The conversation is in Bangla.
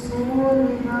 सोना